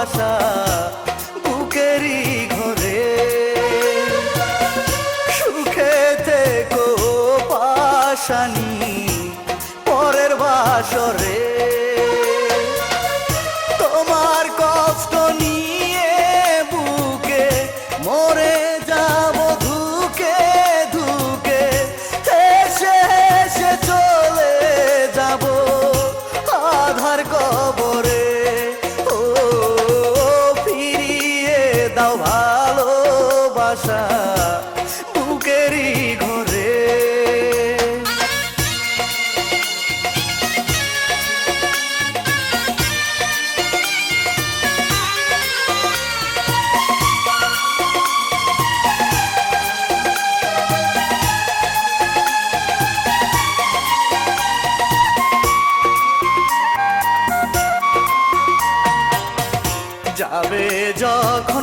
ভালোবাসা বুকেরই ঘরে। সুখেতে থেকো পাশানি পরের বাসরে। তোমার কষ্ট বাসা বুকেরই ঘরে। যাবে যখন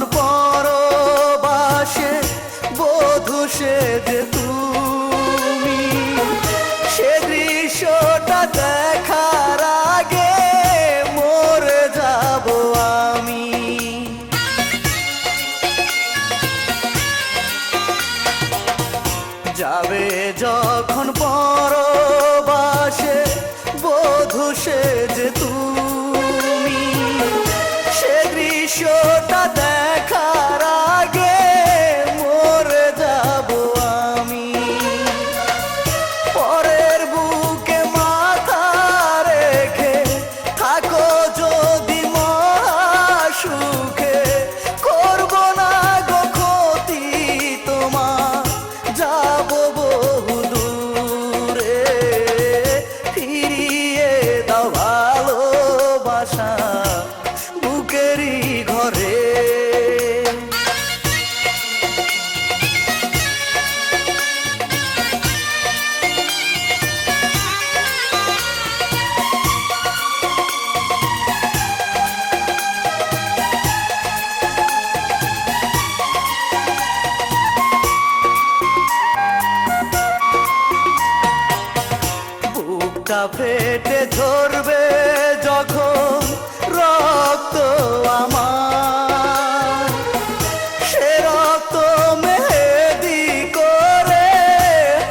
যখন মনটা ফেটে ধরবে যখন রক্ত আমার। সে রক্ত মেহেদি করে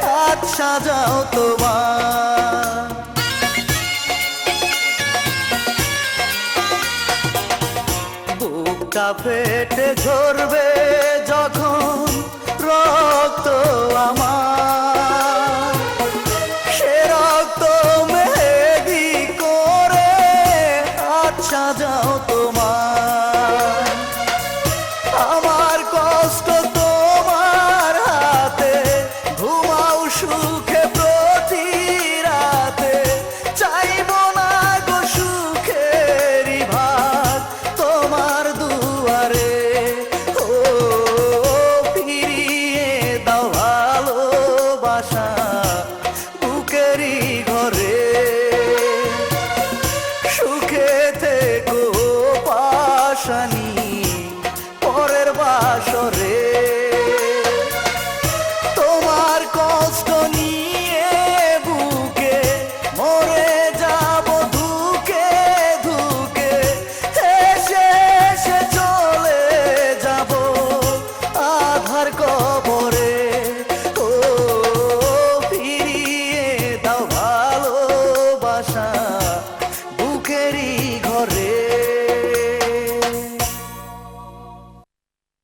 হাত সাজাও তোমার। বুকটা ফেটে ঝরবে সাজাও তোমার